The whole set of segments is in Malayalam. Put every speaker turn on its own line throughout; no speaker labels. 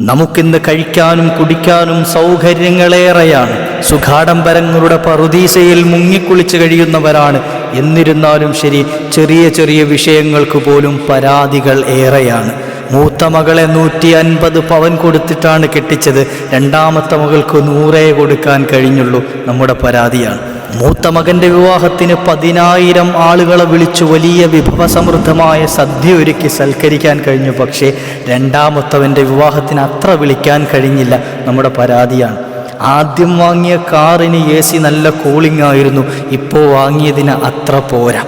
നമുക്കിന്ന് കഴിക്കാനും കുടിക്കാനും സൗകര്യങ്ങളേറെയാണ്. സുഖാഡംബരങ്ങളുടെ പറുദീസയിൽ മുങ്ങിക്കുളിച്ച് കഴിയുന്നവരാണ്. എന്നിരുന്നാലും ശരി ചെറിയ ചെറിയ വിഷയങ്ങൾക്ക് പോലും പരാതികൾ ഏറെയാണ്. മൂത്ത മകളെ നൂറ്റി അൻപത് പവൻ കൊടുത്തിട്ടാണ് കെട്ടിച്ചത്. രണ്ടാമത്തെ മകൾക്ക് നൂറേ കൊടുക്കാൻ കഴിഞ്ഞുള്ളൂ. നമ്മുടെ പരാതിയാണ്. മൂത്ത മകന്റെ വിവാഹത്തിന് പതിനായിരം ആളുകളെ വിളിച്ചു വലിയ വിഭവസമൃദ്ധമായ സദ്യ ഒരുക്കി സൽക്കരിക്കാൻ കഴിഞ്ഞു. പക്ഷേ രണ്ടാമത്തവന്റെ വിവാഹത്തിന് അത്ര വിളിക്കാൻ കഴിഞ്ഞില്ല. നമ്മുടെ പരാതിയാണ്. ആദ്യം വാങ്ങിയ കാറിന് എ സി നല്ല കൂളിംഗ് ആയിരുന്നു. ഇപ്പോൾ വാങ്ങിയതിന് അത്ര പോരാ.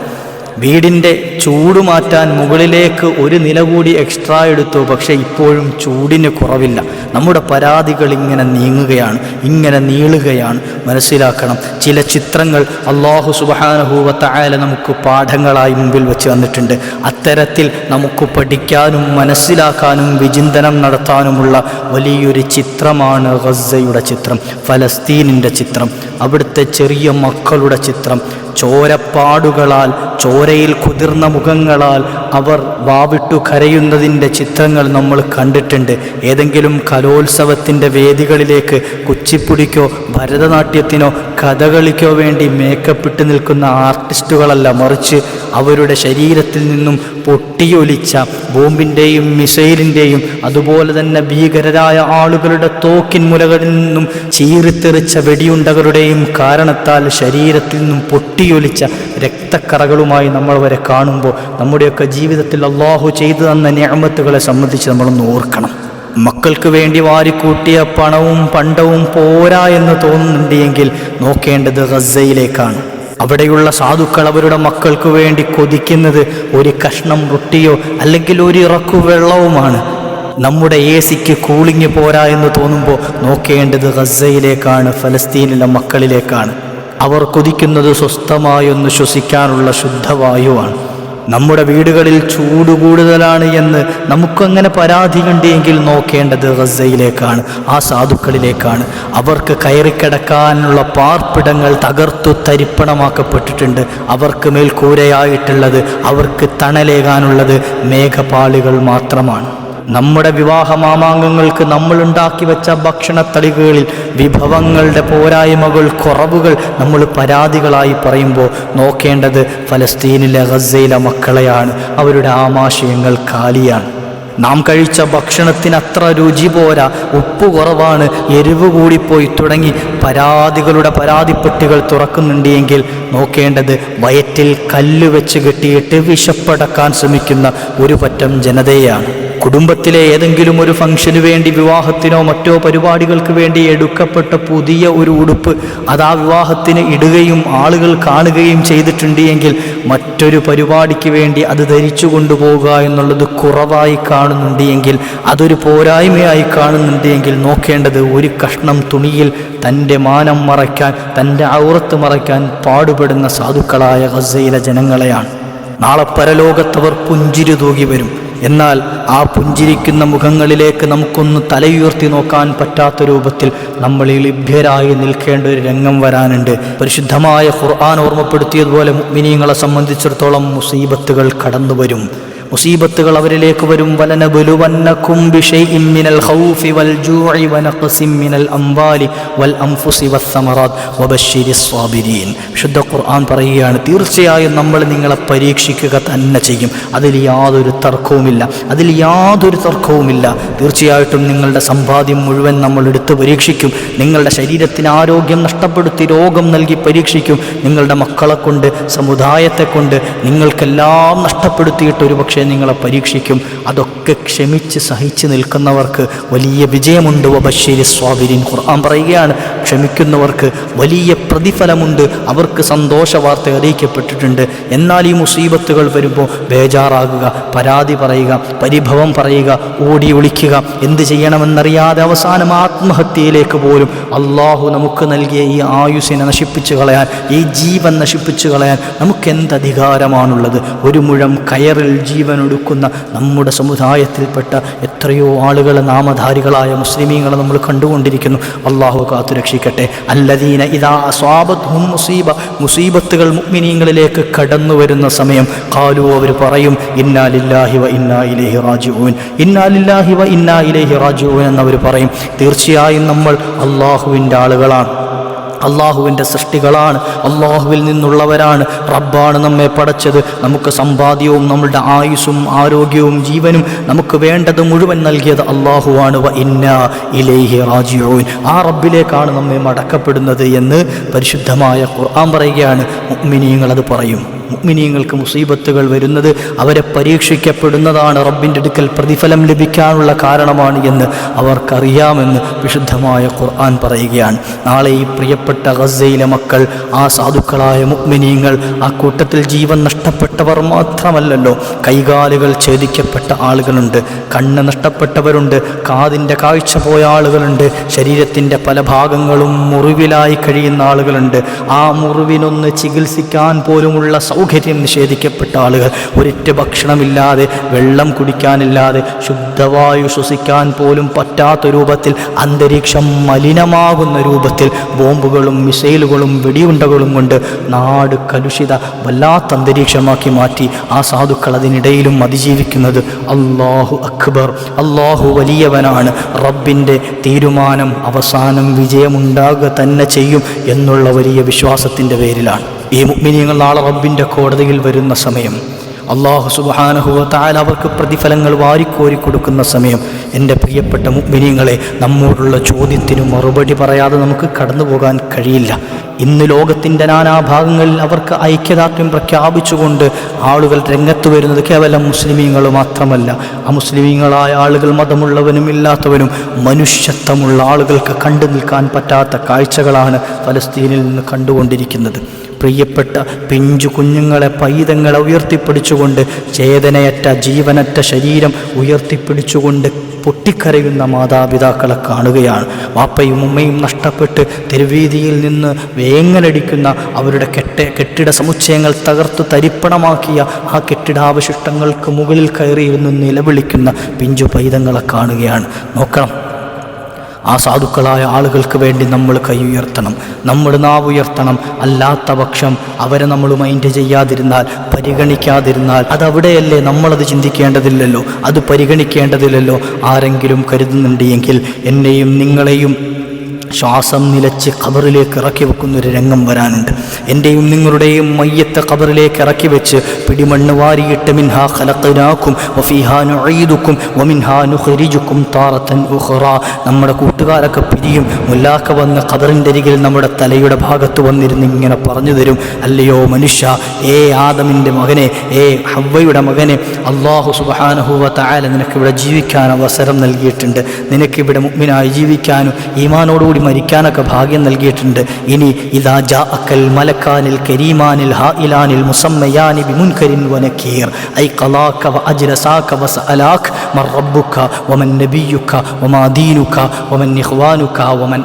വീടിന്റെ ചൂട് മാറ്റാൻ മുകളിലേക്ക് ഒരു നില കൂടി എക്സ്ട്രാ എടുത്തു. പക്ഷേ ഇപ്പോഴും ചൂടിന് കുറവില്ല. നമ്മുടെ പരാതികൾ ഇങ്ങനെ നീങ്ങുകയാണ് ഇങ്ങനെ നീളുകയാണ്. മനസ്സിലാക്കണം ചില ചിത്രങ്ങൾ അള്ളാഹു സുബാനഹൂവത്തായാല നമുക്ക് പാഠങ്ങളായി മുമ്പിൽ വെച്ച് വന്നിട്ടുണ്ട് അത്തരത്തിൽ നമുക്ക് പഠിക്കാനും മനസ്സിലാക്കാനും വിചിന്തനം നടത്താനുമുള്ള വലിയൊരു ചിത്രമാണ് ഗസയുടെ ചിത്രം ഫലസ്തീനിന്റെ ചിത്രം അവിടുത്തെ ചെറിയ മക്കളുടെ ചിത്രം. ചോരപ്പാടുകളാൽ ചോരയിൽ കുതിർന്ന മുഖങ്ങളാൽ അവർ വാവിട്ടു കരയുന്നതിന്റെ ചിത്രങ്ങൾ നമ്മൾ കണ്ടിട്ടുണ്ട്. ഏതെങ്കിലും കലോത്സവത്തിന്റെ വേദികളിലേക്ക് കുച്ചിപ്പുടിക്കോ ഭരതനാട്യത്തിനോ കഥകളിക്കോ വേണ്ടി മേക്കപ്പിട്ട് നിൽക്കുന്ന ആർട്ടിസ്റ്റുകളല്ല മറിച്ച് അവരുടെ ശരീരത്തിൽ നിന്നും പൊട്ടിയൊലിച്ച ബോംബിന്റെയും മിസൈലിന്റെയും അതുപോലെ തന്നെ ഭീകരരായ ആളുകളുടെ തോക്കിൻ മുലകളിൽ നിന്നും ചീറിത്തെറിച്ച വെടിയുണ്ടകളുടെയും കാരണത്താൽ ശരീരത്തിൽ നിന്നും പൊട്ടിയൊലിച്ച രക്തക്കറകളുമായി നമ്മൾ വരെ കാണുമ്പോൾ നമ്മുടെയൊക്കെ ജീവിതത്തിൽ അള്ളാഹു ചെയ്തു തന്ന ഞാമത്തുകളെ സംബന്ധിച്ച് നമ്മളൊന്ന് ഓർക്കണം. മക്കൾക്ക് വേണ്ടി വാരിക്കൂട്ടിയ പണവും പണ്ടവും പോരാ എന്ന് തോന്നുന്നുണ്ടെങ്കിൽ നോക്കേണ്ടത് ഗസയിലേക്കാണ്. അവിടെയുള്ള സാധുക്കൾ അവരുടെ മക്കൾക്ക് വേണ്ടി കൊതിക്കുന്നത് ഒരു കഷ്ണം റൊട്ടിയോ അല്ലെങ്കിൽ ഒരു ഇറക്കു വെള്ളവുമാണ്. നമ്മുടെ എ സിക്ക് കൂളിങ് പോരാ എന്ന് തോന്നുമ്പോൾ നോക്കേണ്ടത് ഗസയിലേക്കാണ് ഫലസ്തീനിലെ മക്കളിലേക്കാണ്. അവർ കൊതിക്കുന്നത് സ്വസ്ഥമായൊന്ന് ശ്വസിക്കാനുള്ള ശുദ്ധവായുവാണ്. നമ്മുടെ വീടുകളിൽ ചൂട് കൂടുതലാണ് എന്ന് നമുക്കങ്ങനെ പരാതി കണ്ടെങ്കിൽ നോക്കേണ്ടത് ഗസയിലേക്കാണ് ആ സാധുക്കളിലേക്കാണ്. അവർക്ക് കയറിക്കിടക്കാനുള്ള പാർപ്പിടങ്ങൾ തകർത്തു തരിപ്പണമാക്കപ്പെട്ടിട്ടുണ്ട്. അവർക്ക് മേൽക്കൂരയായിട്ടുള്ളത് അവർക്ക് തണലേകാനുള്ളത് മേഘപാളികൾ മാത്രമാണ്. നമ്മുടെ വിവാഹ മാമാങ്കങ്ങൾക്ക് നമ്മൾ ഉണ്ടാക്കി വെച്ച ഭക്ഷണത്തളികകളിൽ വിഭവങ്ങളുടെ പോരായ്മകൾ കുറവുകൾ നമ്മൾ പരാതികളായി പറയുമ്പോൾ നോക്കേണ്ടത് ഫലസ്തീനിലെ ഗസയിലെ മക്കളെയാണ്. അവരുടെ ആമാശയങ്ങൾ കാലിയാണ്. നാം കഴിച്ച ഭക്ഷണത്തിന് അത്ര രുചി പോരാ ഉപ്പ് കുറവാണ് എരിവ് കൂടിപ്പോയി തുടങ്ങി പരാതികളുടെ പരാതിപ്പെട്ടികൾ തുറക്കുന്നുണ്ട് എങ്കിൽ നോക്കേണ്ടത് വയറ്റിൽ കല്ല് വെച്ച് കെട്ടിയിട്ട് വിശപ്പടക്കാൻ ശ്രമിക്കുന്ന ഒരു പറ്റം ജനതയാണ് കുടുംബത്തിലെ ഏതെങ്കിലും ഒരു ഫംഗ്ഷന് വേണ്ടി വിവാഹത്തിനോ മറ്റോ പരിപാടികൾക്ക് വേണ്ടി എടുക്കപ്പെട്ട പുതിയ ഒരു ഉടുപ്പ് അത് ആ വിവാഹത്തിന് ഇടുകയും ആളുകൾ കാണുകയും ചെയ്തിട്ടുണ്ട് എങ്കിൽ മറ്റൊരു പരിപാടിക്ക് വേണ്ടി അത് ധരിച്ചു കൊണ്ടുപോകുക എന്നുള്ളത് കുറവായി കാണുന്നുണ്ട് എങ്കിൽ അതൊരു പോരായ്മയായി കാണുന്നുണ്ട് എങ്കിൽ നോക്കേണ്ടത് ഒരു കഷ്ണം തുണിയിൽ തന്റെ മാനം മറയ്ക്കാൻ തന്റെ ഔറത്ത് മറയ്ക്കാൻ പാടുപെടുന്ന സാധുക്കളായ ഗസയിലെ ജനങ്ങളെയാണ്. നാളെ പരലോകത്തവർ പുഞ്ചിരി തൂകി വരും. എന്നാൽ ആ പുഞ്ചിരിക്കുന്ന മുഖങ്ങളിലേക്ക് നമുക്കൊന്ന് തലയുയർത്തി നോക്കാൻ പറ്റാത്ത രൂപത്തിൽ നമ്മൾ ലഭ്യരായി നിൽക്കേണ്ട ഒരു രംഗം വരാനുണ്ട്. പരിശുദ്ധമായ ഖുർആൻ ഓർമ്മപ്പെടുത്തിയതുപോലെ മിനിങ്ങളെ സംബന്ധിച്ചിടത്തോളം മുസീബത്തുകൾ കടന്നു വരും മുസീബത്തുകൾ അവരിലേക്ക് വരും. വലനബുലുവന്നക്കും ബിശൈഇൻ മിനൽ ഖൗഫി വൽ അംവാലി വൽ അൻഫുസി ഖുർആൻ പറയുകയാണ് തീർച്ചയായും നമ്മൾ നിങ്ങളെ പരീക്ഷിക്കുക തന്നെ ചെയ്യും. അതിൽ യാതൊരു തർക്കവുമില്ല. അതിൽ യാതൊരു തർക്കവുമില്ല. തീർച്ചയായിട്ടും നിങ്ങളുടെ സമ്പാദ്യം മുഴുവൻ നമ്മൾ എടുത്ത് പരീക്ഷിക്കും. നിങ്ങളുടെ ശരീരത്തിന് ആരോഗ്യം നഷ്ടപ്പെടുത്തി രോഗം നൽകി പരീക്ഷിക്കും. നിങ്ങളുടെ മക്കളെ കൊണ്ട് സമുദായത്തെ കൊണ്ട് നിങ്ങൾക്കെല്ലാം നഷ്ടപ്പെടുത്തിയിട്ട് ഒരു പക്ഷേ നിങ്ങളെ പരീക്ഷിക്കും. അതൊക്കെ ക്ഷമിച്ച് സഹിച്ച് നിൽക്കുന്നവർക്ക് വലിയ വിജയമുണ്ട്. വബശ്ശേരി സ്വാബിരിൻ ഖുർആൻ പറയുകയാണ് ക്ഷമിക്കുന്നവർക്ക് വലിയ പ്രതിഫലമുണ്ട്. അവർക്ക് സന്തോഷ വാർത്ത അറിയിക്കപ്പെട്ടിട്ടുണ്ട്. എന്നാൽ ഈ മുസീബത്തുകൾ വരുമ്പോൾ ബേജാറാകുക പരാതി പറയുക പരിഭവം പറയുക ഓടി ഒളിക്കുക എന്ത് ചെയ്യണമെന്നറിയാതെ അവസാനം ആത്മഹത്യയിലേക്ക് പോലും അള്ളാഹു നമുക്ക് നൽകിയ ഈ ആയുസിനെ നശിപ്പിച്ചു കളയാൻ ഈ ജീവൻ നശിപ്പിച്ചു കളയാൻ അധികാരമാണുള്ളത്? ഒരു മുഴം കയറിൽ ജീവൻ ഒടുക്കുന്ന നമ്മുടെ സമുദായത്തിൽപ്പെട്ട എത്രയോ ആളുകൾ നാമധാരികളായ മുസ്ലിമീങ്ങളെ നമ്മൾ കണ്ടുകൊണ്ടിരിക്കുന്നു. അള്ളാഹു കാത്തു രക്ഷിക്കട്ടെ. അല്ലദീന ഇതാ സ്വാബത്തും മുസീബ മുസീബത്തുകൾ മുഗ്മിനീങ്ങളിലേക്ക് കടന്നു വരുന്ന സമയം. കാലു അവർ പറയും ഇന്നാലില്ലാഹി വ ഇന്നാ ഇലേഹി റാജിഊൻ. ഇന്നാലില്ലാഹി വ ഇന്നാ ഇലേഹി റാജിഊൻ എന്നവർ പറയും തീർച്ചയായും നമ്മൾ അള്ളാഹുവിന്റെ ആളുകളാണ്. അള്ളാഹുവിന്റെ സൃഷ്ടികളാണ്. അള്ളാഹുവിൽ നിന്നുള്ളവരാണ്. റബ്ബാണ് നമ്മെ പടച്ചത്. നമുക്ക് സമ്പാദ്യവും നമ്മളുടെ ആയുസ്സും ആരോഗ്യവും ജീവനും നമുക്ക് വേണ്ടത് മുഴുവൻ നൽകിയത് അള്ളാഹുവാണ്. വ ഇന്ന ഇലേഹി റാജിഊൻ. ആ റബ്ബിലേക്കാണ് നമ്മെ മടക്കപ്പെടുന്നത് എന്ന് പരിശുദ്ധമായ ഖുർആൻ പറയുകയാണ്. മുഅ്മിനീങ്ങൾ അത് പറയും. മുഅ്മിനീങ്ങൾക്ക് മുസീബത്തുകൾ വരുന്നത് അവരെ പരീക്ഷിക്കപ്പെടുന്നതാണ്. റബ്ബിന്റെ അടുക്കൽ പ്രതിഫലം ലഭിക്കാനുള്ള കാരണമാണ് എന്ന് അവർക്കറിയാമെന്ന് വിശുദ്ധമായ ഖുർആൻ പറയുകയാണ്. നാളെ ഈ പ്രിയപ്പെട്ട ഗസയിലെ മക്കൾ ആ സാധുക്കളായ മുഗ്മിനീയങ്ങൾ ആ കൂട്ടത്തിൽ ജീവൻ നഷ്ടപ്പെട്ടവർ മാത്രമല്ലല്ലോ കൈകാലുകൾ ഛേദിക്കപ്പെട്ട ആളുകളുണ്ട് കണ്ണ് നഷ്ടപ്പെട്ടവരുണ്ട് കാതിന്റെ കാഴ്ച പോയ ആളുകളുണ്ട് ശരീരത്തിന്റെ പല ഭാഗങ്ങളും മുറിവിലായി കഴിയുന്ന ആളുകളുണ്ട്. ആ മുറിവിനൊന്ന് ചികിത്സിക്കാൻ പോലുമുള്ള സൗകര്യം നിഷേധിക്കപ്പെട്ട ആളുകൾ ഒരിറ്റ് ഭക്ഷണമില്ലാതെ വെള്ളം കുടിക്കാനില്ലാതെ ശുദ്ധവായു ശ്വസിക്കാൻ പോലും പറ്റാത്ത രൂപത്തിൽ അന്തരീക്ഷം മലിനമാകുന്ന രൂപത്തിൽ ബോംബുകളും മിസൈലുകളും വെടിയുണ്ടകളും കൊണ്ട് നാട് കലുഷിത വല്ലാത്ത അന്തരീക്ഷമാക്കി മാറ്റി ആ സാധുക്കൾ അതിനിടയിലും അതിജീവിക്കുന്നത് അള്ളാഹു അക്ബർ. അള്ളാഹു വലിയവനാണ്. റബ്ബിന്റെ തീരുമാനം അവസാനം വിജയമുണ്ടാകുക തന്നെ ചെയ്യും എന്നുള്ള വലിയ വിശ്വാസത്തിന്റെ പേരിലാണ്. ഈ മുഗ്മിനിയങ്ങൾ നാളെ റബ്ബിന്റെ കോടതിയിൽ വരുന്ന സമയം. അള്ളാഹു സുബാനഹുവത്താൽ അവർക്ക് പ്രതിഫലങ്ങൾ വാരിക്കോരി കൊടുക്കുന്ന സമയം. എന്റെ പ്രിയപ്പെട്ട മുഗ്മിനിയങ്ങളെ നമ്മോടുള്ള ചോദ്യത്തിന് മറുപടി പറയാതെ നമുക്ക് കടന്നു പോകാൻ കഴിയില്ല. ഇന്ന് ലോകത്തിന്റെ നാനാഭാഗങ്ങളിൽ അവർക്ക് ഐക്യദാർഢ്യം പ്രഖ്യാപിച്ചുകൊണ്ട് ആളുകൾ രംഗത്ത് വരുന്നത് കേവലം മുസ്ലിമീങ്ങൾ മാത്രമല്ല. ആ മുസ്ലിമീങ്ങളായ ആളുകൾ മതമുള്ളവനും ഇല്ലാത്തവനും മനുഷ്യത്വമുള്ള ആളുകൾക്ക് കണ്ടു നിൽക്കാൻ പറ്റാത്ത കാഴ്ചകളാണ് ഫലസ്തീനിൽ നിന്ന് കണ്ടുകൊണ്ടിരിക്കുന്നത്. പ്രിയപ്പെട്ട പിഞ്ചു കുഞ്ഞുങ്ങളെ പൈതങ്ങളെ ഉയർത്തിപ്പിടിച്ചുകൊണ്ട് ചേതനയറ്റ ജീവനറ്റ ശരീരം ഉയർത്തിപ്പിടിച്ചുകൊണ്ട് പൊട്ടിക്കരയുന്ന മാതാപിതാക്കളെ കാണുകയാണ്. വാപ്പയും ഉമ്മയും നഷ്ടപ്പെട്ട് തെരുവീതിയിൽ നിന്ന് വേങ്ങലടിക്കുന്ന അവരുടെ കെട്ട കെട്ടിട സമുച്ചയങ്ങൾ തകർത്ത് തരിപ്പണമാക്കിയ ആ കെട്ടിടാവശിഷ്ടങ്ങൾക്ക് മുകളിൽ കയറിയിരുന്ന് നിലവിളിക്കുന്ന പിഞ്ചു പൈതങ്ങളെ കാണുകയാണ്. നോക്കണം ആ സാധുക്കളായ ആളുകൾക്ക് വേണ്ടി നമ്മൾ കൈ ഉയർത്തണം. നമ്മൾ നാവ് ഉയർത്തണം. അല്ലാത്ത പക്ഷം അവരെ നമ്മൾ മൈൻഡ് ചെയ്യാതിരുന്നാൽ പരിഗണിക്കാതിരുന്നാൽ അതവിടെയല്ലേ നമ്മളത് ചിന്തിക്കേണ്ടതില്ലല്ലോ? അത് പരിഗണിക്കേണ്ടതില്ലല്ലോ? ആരെങ്കിലും കരുതുന്നുണ്ട് എങ്കിൽ എന്നെയും നിങ്ങളെയും ശ്വാസം നിലച്ച് ഖബറിലേക്ക് ഇറക്കി വെക്കുന്ന ഒരു രംഗം വരാനുണ്ട്. എന്റെയും നിങ്ങളുടെയും മയ്യത്തെ ഖബറിലേക്ക് ഇറക്കി വെച്ച് പിടിമണ്ണ് വാരിയിട്ട് മിൻഹാ ഖലഖനാക്കും വഫീഹാ നുഈദുക്കും വമിൻഹാ ഹരിജുക്കും താറത്തൻ ഉഹ്റ നമ്മുടെ കൂട്ടുകാരൊക്കെ പിരിയും. മുല്ലാക്ക വന്ന് ഖബറിന്റെ അരികിൽ നമ്മുടെ തലയുടെ ഭാഗത്ത് വന്നിരുന്ന് ഇങ്ങനെ പറഞ്ഞു തരും. അല്ലയോ മനുഷ്യ ഏ ആദമിന്റെ മകനെ ഏ ഹവ്വയുടെ മകനെ അള്ളാഹു സുബാനഹുവ തായാല നിനക്കിവിടെ ജീവിക്കാൻ അവസരം നൽകിയിട്ടുണ്ട്. നിനക്കിവിടെ മുഗ്മിനായി ജീവിക്കാനും ഈമാനോടുകൂടി മരിക്കാനൊക്കെ ഭാഗ്യം നൽകിയിട്ടുണ്ട്. ഇനി ഇതാ ജാ അക്കൽ മലക്കാനിൽ കരീമാനിൽ ഹാ ഇലാനിൽ മുസമ്മയാനി ബിമുൻകരിൻ വനക്കീർ. ഐ ഖലാക വ അജ്ലസാക വ സഅലാക മർ റബ്ബുക വമൻ നബിയുക വമാ ദീനുക വമൻ ഇഖ്വാനുക വമൻ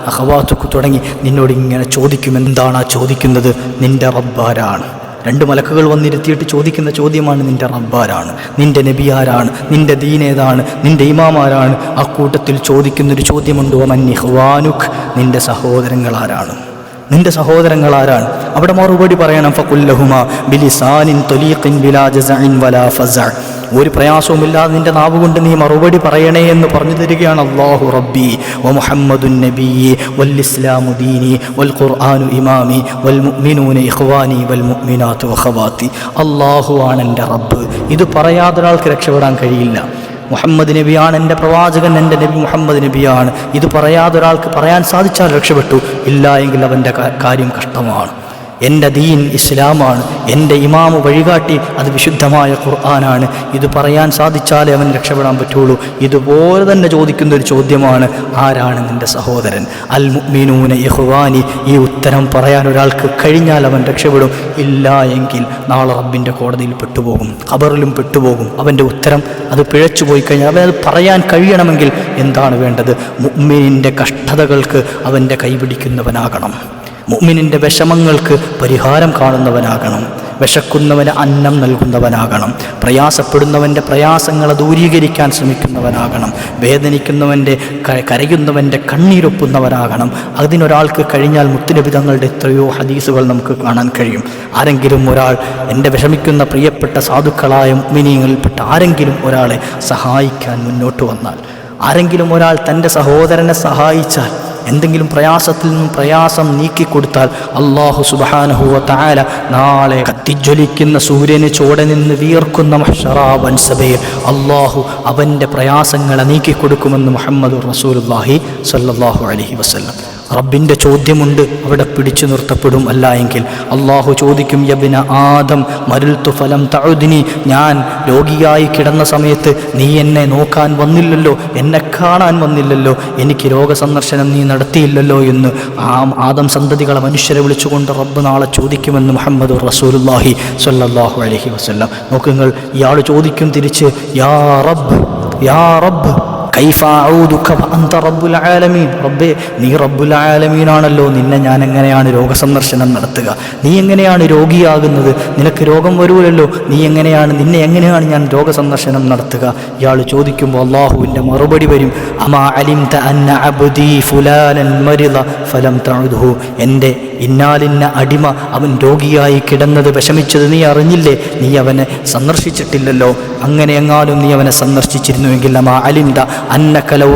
തുടങ്ങി നിന്നോട് ഇങ്ങനെ ചോദിക്കും എന്താണ് ആ ചോദിക്കുന്നത്? നിന്റെ റബ്ബാരാണ്. രണ്ട് മലക്കുകൾ വന്നിരുത്തിയിട്ട് ചോദിക്കുന്ന ചോദ്യമാണ് നിന്റെ റബ്ബാരാണ് നിന്റെ നബിയാരാണ് നിന്റെ ദീനേതാണ് നിന്റെ ഇമാമാരാണ്. ആ കൂട്ടത്തിൽ ചോദിക്കുന്നൊരു ചോദ്യമുണ്ട് മന്യഹ്വാനുഖ് നിന്റെ സഹോദരങ്ങൾ ആരാണ് നിന്റെ സഹോദരങ്ങൾ ആരാണ് അവിടെ മറുപടി പറയണം ഫക്കുല്ലഹുമ ബിലിസാനിൻ തൊലീഖിൻ ജസഇൻ വലാ ഫസഅ. ഒരു പ്രയാസവുമില്ലാതെ നിന്റെ നാവ് കൊണ്ട് നീ മറുപടി പറയണേ എന്ന് പറഞ്ഞു തരികയാണ് അള്ളാഹു റബ്ബി. വ മുഹമ്മദുൻ നബി വൽ ഇസ്ലാമു ദീനി വൽ ഖുർആാനു ഇമാമി വൽ മുഅ്മിനൂന ഇഖ്വാനി വൽ മുഅ്മിനാത്തു വഖവാത്തി. അള്ളാഹു ആണ് എന്റെ റബ്ബ്. ഇത് പറയാതെ ഒരാൾക്ക് രക്ഷപ്പെടാൻ കഴിയില്ല. മുഹമ്മദ് നബിയാണ് എന്റെ പ്രവാചകൻ എന്റെ നബി മുഹമ്മദ് നബിയാണ്. ഇത് പറയാതെ ഒരാൾക്ക് പറയാൻ സാധിച്ചാൽ രക്ഷപ്പെട്ടു. ഇല്ല എങ്കിൽ അവന്റെ കാര്യം കഷ്ടമാണ്. എന്റെ ദീൻ ഇസ്ലാമാണ്. എന്റെ ഇമാമ് വഴികാട്ടി അത് വിശുദ്ധമായ ഖുർആനാണ്. ഇത് പറയാൻ സാധിച്ചാലേ അവൻ രക്ഷപ്പെടാൻ പറ്റുള്ളൂ. ഇതുപോലെ തന്നെ ചോദിക്കുന്ന ഒരു ചോദ്യമാണ് ആരാണ് നിന്റെ സഹോദരൻ? അൽ മുഅ്മിനൂന ഇഹ്വാനി ഈ ഉത്തരം പറയാൻ ഒരാൾക്ക് കഴിഞ്ഞാൽ അവൻ രക്ഷപ്പെടും. ഇല്ല എങ്കിൽ നാളെ റബ്ബിന്റെ കോടതിയിൽ പെട്ടുപോകും ഖബറിലും പെട്ടുപോകും. അവന്റെ ഉത്തരം അത് പിഴച്ചു പോയി കഴിഞ്ഞാൽ അവൻ അത് പറയാൻ കഴിയണമെങ്കിൽ എന്താണ് വേണ്ടത്? മുഅ്മിനിന്റെ കഷ്ടതകൾക്ക് അവന്റെ കൈപിടിക്കുന്നവനാകണം. മുഅ്മിനിന്റെ വിഷമങ്ങൾക്ക് പരിഹാരം കാണുന്നവനാകണം. വിശക്കുന്നവന് അന്നം നൽകുന്നവനാകണം. പ്രയാസപ്പെടുന്നവന്റെ പ്രയാസങ്ങളെ ദൂരീകരിക്കാൻ ശ്രമിക്കുന്നവനാകണം. വേദനിക്കുന്നവന്റെ കരയുന്നവന്റെ കണ്ണീരൊപ്പുന്നവനാകണം. അതിനൊരാൾക്ക് കഴിഞ്ഞാൽ മുത്തുലഭിതങ്ങളുടെ എത്രയോ ഹദീസുകൾ നമുക്ക് കാണാൻ കഴിയും. ആരെങ്കിലും ഒരാൾ എന്റെ വിഷമിക്കുന്ന പ്രിയപ്പെട്ട സാധുക്കളായ മിനിയങ്ങളിൽപ്പെട്ട ആരെങ്കിലും ഒരാളെ സഹായിക്കാൻ മുന്നോട്ട് വന്നാൽ ആരെങ്കിലും ഒരാൾ തന്റെ സഹോദരനെ സഹായിച്ചാൽ എന്തെങ്കിലും പ്രയാസത്തിൽ നിന്നും പ്രയാസം നീക്കിക്കൊടുത്താൽ അള്ളാഹു സുബാനഹുവ താല നാളെ കത്തിജ്വലിക്കുന്ന സൂര്യന് ചോടെ നിന്ന് വിയർക്കുന്ന മഹ്ഷറാബൻസബയിൽ അള്ളാഹു അവന്റെ പ്രയാസങ്ങളെ നീക്കിക്കൊടുക്കുമെന്ന് മുഹമ്മദ് റസൂലുല്ലാഹി സല്ലാഹു അലഹി വസല്ലം. റബ്ബിന്റെ ചോദ്യമുണ്ട്. അവിടെ പിടിച്ചു നിർത്തപ്പെടും അല്ല എങ്കിൽ. അള്ളാഹു ചോദിക്കും യബിന ആദം മരുൽത്തു ഫലം തഴുതിനി ഞാൻ രോഗിയായി കിടന്ന സമയത്ത് നീ എന്നെ നോക്കാൻ വന്നില്ലല്ലോ. എന്നെ കാണാൻ വന്നില്ലല്ലോ. എനിക്ക് രോഗസന്ദർശനം നീ നടത്തിയില്ലല്ലോ എന്ന്. ആ ആദം സന്തതികളെ മനുഷ്യരെ വിളിച്ചുകൊണ്ട് റബ്ബ് നാളെ ചോദിക്കുമെന്ന് മുഹമ്മദ് റസൂലുല്ലാഹി സല്ലാഹു അലഹി വസ്ല്ലാം. നോക്കുങ്ങൾ ഇയാൾ ചോദിക്കും തിരിച്ച് യാ റബ്ബ് യാ റബ്ബ്. റബ്ബേ നീ റബ്ബുൽ ആലമീനാണല്ലോ. നിന്നെ ഞാൻ എങ്ങനെയാണ് രോഗസന്ദർശനം നടത്തുക? നീ എങ്ങനെയാണ് രോഗിയാകുന്നത്? നിനക്ക് രോഗം വരുമല്ലോ നീ എങ്ങനെയാണ് നിന്നെ എങ്ങനെയാണ് ഞാൻ രോഗസന്ദർശനം നടത്തുക? ഇയാൾ ചോദിക്കുമ്പോൾ അള്ളാഹുവിന്റെ മറുപടി വരും. അമാ മരിദ ഫലം തഴുതുഹു എന്റെ ഇന്നാലിന്ന അടിമ അവൻ രോഗിയായി കിടന്നത് വിഷമിച്ചത് നീ അറിഞ്ഞില്ലേ? നീ അവനെ സന്ദർശിച്ചിട്ടില്ലല്ലോ. അങ്ങനെ എങ്ങാനും നീ അവനെ സന്ദർശിച്ചിരുന്നുവെങ്കിൽ അമാ അലിംത അന്നക്കലു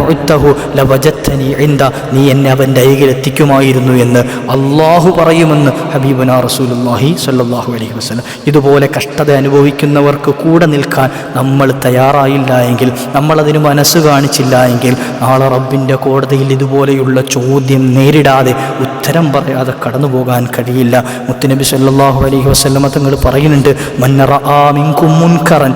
ലവജത്തനി ഇന്ത നീ എന്നെ അവന്റെ അരികിൽ എത്തിക്കുമായിരുന്നു എന്ന് അള്ളാഹു പറയുമെന്ന് ഹബീബന റസൂലുല്ലാഹി സല്ലാഹു അലൈഹി വസല്ലം. ഇതുപോലെ കഷ്ടത അനുഭവിക്കുന്നവർക്ക് കൂടെ നിൽക്കാൻ നമ്മൾ തയ്യാറായില്ല എങ്കിൽ നമ്മളതിന് മനസ്സ് കാണിച്ചില്ല എങ്കിൽ നാളെ റബ്ബിന്റെ കോടതിയിൽ ഇതുപോലെയുള്ള ചോദ്യം നേരിടാതെ ഉത്തരം പറയാതെ കടന്നു പോകാൻ കഴിയില്ല. മുത്തുനബി സല്ലാഹു അലൈഹി വസ്ലമ തങ്ങൾ പറയുന്നുണ്ട് മന്നറ ആ മിൻകും മുൻകറൻ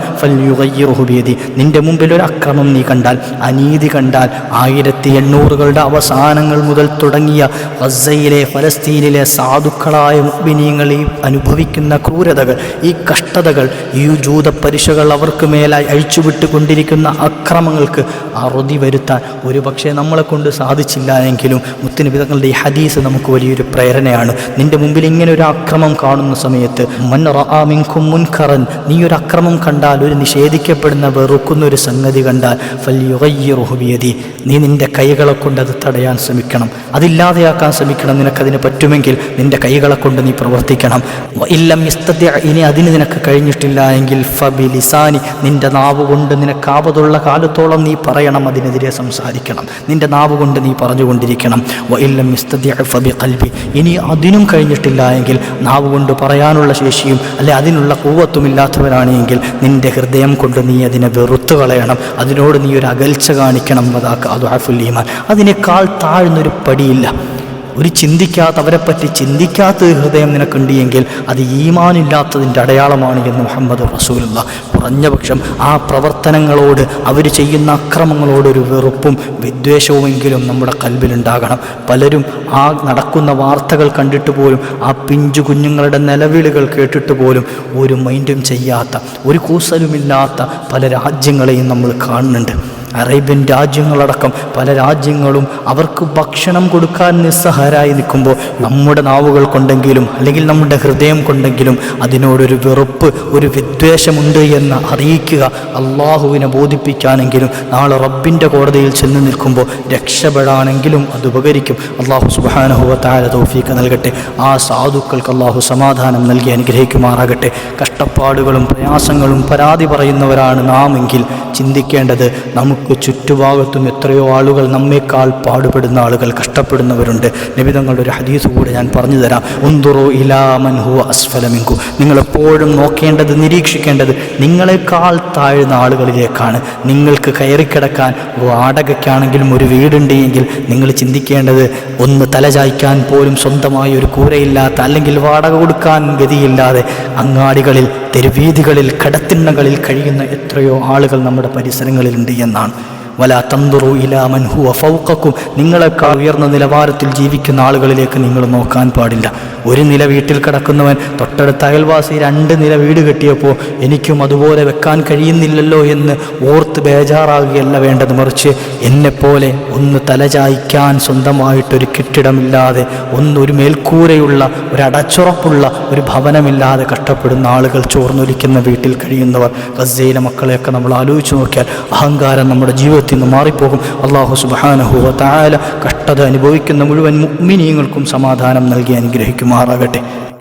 ബിയദി. നിന്റെ മുമ്പിൽ ഒരു അക്രമം നീ കണ്ടാൽ അനീതി കണ്ടാൽ ആയിരത്തി എണ്ണൂറുകളുടെ അവസാനങ്ങൾ മുതൽ തുടങ്ങിയ ഗസയിലെ ഫലസ്തീനിലെ സാധുക്കളായ മുഗ്മിനീങ്ങൾ ഈ അനുഭവിക്കുന്ന ക്രൂരതകൾ ഈ കഷ്ടതകൾ ഈ ജൂത പരിശകൾ അവർക്ക് മേലായി അഴിച്ചുവിട്ടുകൊണ്ടിരിക്കുന്ന അക്രമങ്ങൾക്ക് അറുതി വരുത്താൻ ഒരുപക്ഷെ നമ്മളെ കൊണ്ട് സാധിച്ചില്ല എങ്കിലും മുത്തുനിബിതങ്ങളുടെ ഈ ഹദീസ് നമുക്ക് വലിയൊരു പ്രേരണയാണ്. നിന്റെ മുമ്പിൽ ഇങ്ങനെ ഒരു അക്രമം കാണുന്ന സമയത്ത് മൻ മുൻകറൻ നീ ഒരു അക്രമം കണ്ടാൽ ഒരു നിഷേധിക്കപ്പെടുന്ന വെറുക്കുന്ന ഒരു സംഗതി കണ്ടാൽ ഫല്യുഗയ്യിറുഹു ബിയദി. നീ നിന്റെ കൈകളെ കൊണ്ട് അത് തടയാൻ ശ്രമിക്കണം. അതില്ലാതെയാക്കാൻ ശ്രമിക്കണം നിനക്കതിന് പറ്റുമെങ്കിൽ നിന്റെ കൈകളെ കൊണ്ട് നീ പ്രവർത്തിക്കണം. ഇല്ലം ഇസ്തത്യ ഇനി അതിന് നിനക്ക് കഴിഞ്ഞിട്ടില്ല എങ്കിൽ ഫബി ലിസാനി. നിന്റെ നാവ് കൊണ്ട് നിനക്കാവതുള്ള കാലത്തോളം നീ പറയണം അതിനെതിരെ സംസാരിക്കണം. നിന്റെ നാവ് കൊണ്ട് നീ പറഞ്ഞുകൊണ്ടിരിക്കണം. ഇല്ലം ഇസ്തത്യ ഫബി കൽബി ഇനി അതിനും കഴിഞ്ഞിട്ടില്ല എങ്കിൽ നാവ് കൊണ്ട് പറയാനുള്ള ശേഷിയും അല്ലെ അതിനുള്ള കൂവത്തുമില്ലാത്തവരാണ് നിന്റെ ഹൃദയം കൊണ്ട് നീ അതിനെ വെറുത്തു കളയണം. അതിനോട് നീ ഒരു അകൽച്ച കാണിക്കണം അതാക്ക് അത് ആഫുൽ ഈമാൻ. അതിനേക്കാൾ താഴ്ന്നൊരു പടിയില്ല. ഒരു ചിന്തിക്കാത്ത അവരെപ്പറ്റി ചിന്തിക്കാത്ത ഹൃദയം നിനക്കുണ്ട് എങ്കിൽ അത് ഈമാനില്ലാത്തതിന്റെ അടയാളമാണ് എന്ന് മുഹമ്മദ് റസൂലുള്ള കുറഞ്ഞ പക്ഷം ആ പ്രവർത്തനങ്ങളോട് അവർ ചെയ്യുന്ന അക്രമങ്ങളോടൊരു വെറുപ്പും വിദ്വേഷവുമെങ്കിലും നമ്മുടെ കൽവിലുണ്ടാകണം. പലരും ആ നടക്കുന്ന വാർത്തകൾ കണ്ടിട്ട് പോലും ആ പിഞ്ചു കുഞ്ഞുങ്ങളുടെ നിലവിളികൾ കേട്ടിട്ട് പോലും ഒരു മൈൻഡും ചെയ്യാത്ത ഒരു കൂസലുമില്ലാത്ത പല രാജ്യങ്ങളെയും നമ്മൾ കാണുന്നുണ്ട്. അറേബ്യൻ രാജ്യങ്ങളടക്കം പല രാജ്യങ്ങളും അവർക്ക് ഭക്ഷണം കൊടുക്കാൻ നിസ്സഹാരായി നിൽക്കുമ്പോൾ നമ്മുടെ നാവുകൾ കൊണ്ടെങ്കിലും അല്ലെങ്കിൽ നമ്മുടെ ഹൃദയം കൊണ്ടെങ്കിലും അതിനോടൊരു വെറുപ്പ് ഒരു വിദ്വേഷമുണ്ട് എന്ന് അറിയിക്കുക. അള്ളാഹുവിനെ ബോധിപ്പിക്കാനെങ്കിലും നാളെ റബ്ബിന്റെ കോടതിയിൽ ചെന്ന് നിൽക്കുമ്പോൾ രക്ഷപ്പെടാനെങ്കിലും അത് ഉപകരിക്കും. അള്ളാഹു സുബാനഹുവ തോഫീക്ക് നൽകട്ടെ. ആ സാധുക്കൾക്ക് അള്ളാഹു സമാധാനം നൽകി അനുഗ്രഹിക്കുമാറാകട്ടെ. കഷ്ടപ്പാടുകളും പ്രയാസങ്ങളും പരാതി പറയുന്നവരാണ് നാം എങ്കിൽ ചിന്തിക്കേണ്ടത് നമുക്ക് ചുറ്റുഭാഗത്തും എത്രയോ ആളുകൾ നമ്മേക്കാൾ പാടുപെടുന്ന ആളുകൾ കഷ്ടപ്പെടുന്നവരുണ്ട്. നിബിതങ്ങളുടെ ഒരു ഹദീസ് കൂടെ ഞാൻ പറഞ്ഞു തരാം. ഉന്തുറോ ഇലാമൻ ഹു അസ്ഫലമിങ്കു നിങ്ങളെപ്പോഴും നോക്കേണ്ടത് നിരീക്ഷിക്കേണ്ടത് നിങ്ങളെക്കാൾ താഴ്ന്ന ആളുകളിലേക്കാണ്. നിങ്ങൾക്ക് കയറിക്കിടക്കാൻ വാടകയ്ക്കാണെങ്കിലും ഒരു വീടുണ്ടെങ്കിൽ നിങ്ങൾ ചിന്തിക്കേണ്ടത് ഒന്ന് തലചായ്ക്കാൻ പോലും സ്വന്തമായി ഒരു കൂരയില്ലാത്ത അല്ലെങ്കിൽ വാടക കൊടുക്കാൻ ഗതിയില്ലാതെ അങ്ങാടികളിൽ തെരുവീതികളിൽ കടത്തിണ്ണകളിൽ കഴിയുന്ന എത്രയോ ആളുകൾ നമ്മുടെ പരിസരങ്ങളിലുണ്ട് എന്നാണ്. വല തന്തുറു ഇലാമൻ ഹുവ ഫൗക്കക്കും നിങ്ങളെക്കാൾ ഉയർന്ന നിലവാരത്തിൽ ജീവിക്കുന്ന ആളുകളിലേക്ക് നിങ്ങൾ നോക്കാൻ പാടില്ല. ഒരു നില വീട്ടിൽ കിടക്കുന്നവൻ തൊട്ടടുത്ത അയൽവാസി രണ്ട് നില വീട് കെട്ടിയപ്പോൾ എനിക്കും അതുപോലെ വെക്കാൻ കഴിയുന്നില്ലല്ലോ എന്ന് ഓർത്ത് ബേജാറാകുകയല്ല വേണ്ടത് മറിച്ച് എന്നെപ്പോലെ ഒന്ന് തലചായ്ക്കാൻ സ്വന്തമായിട്ടൊരു കെട്ടിടമില്ലാതെ ഒന്ന് ഒരു മേൽക്കൂരയുള്ള ഒരു അടച്ചുറപ്പുള്ള ഒരു ഭവനമില്ലാതെ കഷ്ടപ്പെടുന്ന ആളുകൾ ചോർന്നൊലിക്കുന്ന വീട്ടിൽ കഴിയുന്നവർ ഗസയിലെ മക്കളെയൊക്കെ നമ്മൾ ആലോചിച്ച് നോക്കിയാൽ അഹങ്കാരം നമ്മുടെ ജീവിതത്തിൽ നിന്ന് മാറിപ്പോകും. അള്ളാഹു സുബാനഹുവ താല കഷ്ടത അനുഭവിക്കുന്ന മുഴുവൻ മുഗ്മിനീയങ്ങൾക്കും സമാധാനം നൽകി അനുഗ്രഹിക്കുമാറാകട്ടെ.